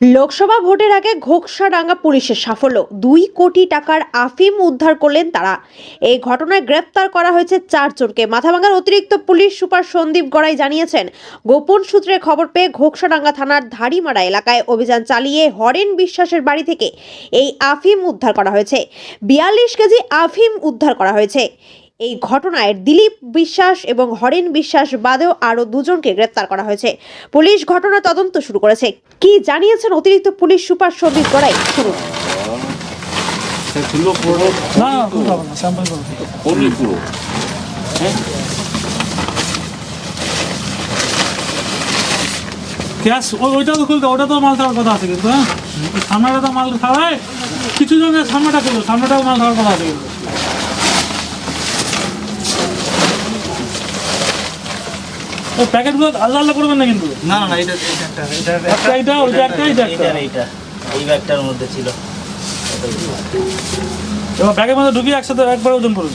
লোকসভা ভোটের আগে ঘোকসাডাঙ্গা পুলিশের সাফল্য। দুই কোটি টাকার আফিম উদ্ধার করলেন তারা। এই ঘটনায় গ্রেপ্তার করা হয়েছে চারজনকে মাথাভাঙার অতিরিক্ত পুলিশ সুপার সন্দীপ গড়াই জানিয়েছেন, গোপন সূত্রে খবর পেয়ে ঘোকসাডাঙ্গা থানার ধাড়িমারা এলাকায় অভিযান চালিয়ে হরেন বিশ্বাসের বাড়ি থেকে এই আফিম উদ্ধার করা হয়েছে। বিয়াল্লিশ কেজি আফিম উদ্ধার করা হয়েছে। এই ঘটনায় দিলীপ বিশ্বাস এবং হরেন বিশ্বাস বাদেও আরও দুজনকে গ্রেপ্তার করা হয়েছে। পুলিশ ঘটনা তদন্ত শুরু করেছে। কি জানিয়েছেন অতিরিক্ত পুলিশ সুপার সন্দীপ গড়াই? ওইটা তো ওটা তো মাল খাওয়ার কথা আছে কিন্তু হ্যাঁ? সামনেটা তো মাল খাওয়ায় কিছু জনের সামনেটা খুলবো সামনেটাও মাল খাওয়ার কথা আছে কিন্তু। ওই প্যাকেটগুলো আলাদা আলাদা করবেন না কিন্তু? না না না এটা এটা একটা এটা ওইটা একটা একটা এইটা এইটা এই ব্যাগটার মধ্যে ছিল। এবার ব্যাগের মধ্যে ঢুকিয়ে একসাথে একবার ওজন করুন।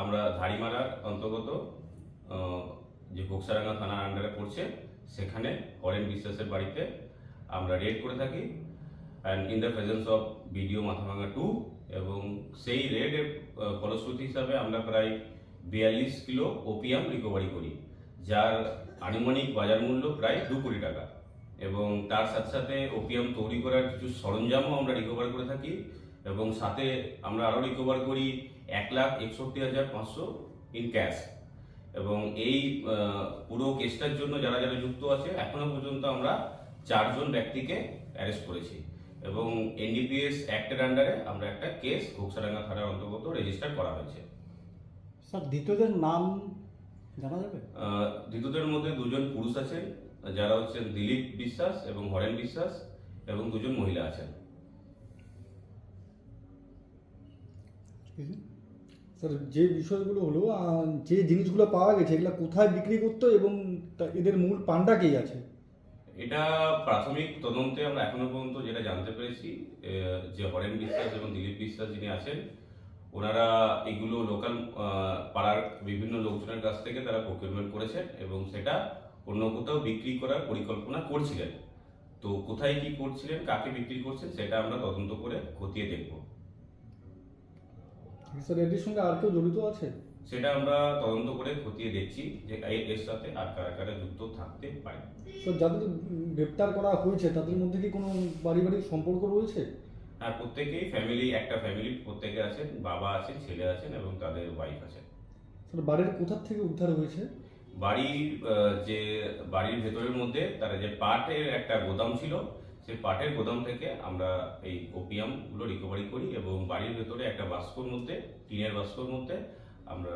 আমরা ধাড়িমারার অন্তর্গত যে বক্সারাঙ্গা থানার আন্ডারে পড়ছে, সেখানে হরেন বিশ্বাসের বাড়িতে আমরা রেড করে থাকি। And in the presence of BDO Mathabhanga two এবং সেই রেডের ফলশ্রুতি হিসাবে আমরা প্রায় বিয়াল্লিশ কিলো ওপিয়াম রিকভারি করি, যার আনুমানিক বাজার মূল্য প্রায় দু কোটি টাকা। এবং তার সাথে সাথে ওপিয়াম তৈরি করার কিছু সরঞ্জামও আমরা রিকভার করে থাকি। এবং সাথে আমরা আরও রিকভার করি এক লাখ একষট্টি হাজার পাঁচশো ইন ক্যাশ এবং এই পুরো কেসটার জন্য যারা যারা যুক্ত আছে এখনও পর্যন্ত আমরা চারজন ব্যক্তিকে অ্যারেস্ট করেছি। এবং এনডিপিএস অ্যাক্টের আন্ডারে আমরা একটা কেস ঘোকসাডাঙ্গা থানার অন্তর্গত রেজিস্টার করা হয়েছে। স্যার দ্বিতীয়দের নাম জানা যাবে? ধৃতদের মধ্যে দুজন পুরুষ আছেন যারা হচ্ছেন দিলীপ বিশ্বাস এবং হরেন বিশ্বাস এবং দুজন মহিলা আছেন। স্যার, যে বিষয়গুলো হলো যে জিনিসগুলো পাওয়া গেছে, এগুলো কোথায় বিক্রি করতো এবং এদের মূল পান্ডা কে আছে? এটা প্রাথমিক তদন্তে আমরা এখনও পর্যন্ত যেটা জানতে পেরেছি যে হরেন বিশ্বাস এবং দিলীপ বিশ্বাস যিনি আছেন, ওনারা এগুলো লোকাল পাড়ার বিভিন্ন লোকজনের কাছ থেকে তারা প্রকিউরমেন্ট করেছেন এবং সেটা অন্য কোথাও বিক্রি করার পরিকল্পনা করছিলেন। তো কোথায় কি করছিলেন, কাকে বিক্রি করছেন, সেটা আমরা তদন্ত করে খতিয়ে দেখব। স্যার এদের সঙ্গে আর কেউ জড়িত আছে সেটা আমরা তদন্ত করে খতিয়ে দেখছি যে এর সাথে আর কারা কারা যুক্ত থাকতে পারে। স্যার যাদের গ্রেপ্তার করা হয়েছে তাদের মধ্যে কি কোনো পারিবারিক সম্পর্ক রয়েছে? আর প্রত্যেকেই ফ্যামিলি একটা ফ্যামিলি প্রত্যেকে আছেন বাবা আছেন ছেলে আছেন এবং তাদের ওয়াইফ আছেন। স্যার বাড়ির কোথার থেকে উদ্ধার হয়েছে? বাড়ির যে বাড়ির ভেতরের মধ্যে তারা যে পাটের একটা গোদাম ছিল সেই পাটের গোদাম থেকে আমরা এই ওপিয়ামগুলো রিকভারি করি এবং বাড়ির ভেতরে একটা বাস্কর মধ্যে, টিনের বাস্কর মধ্যে আমরা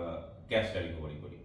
ক্যাশটা রিকভারি করি।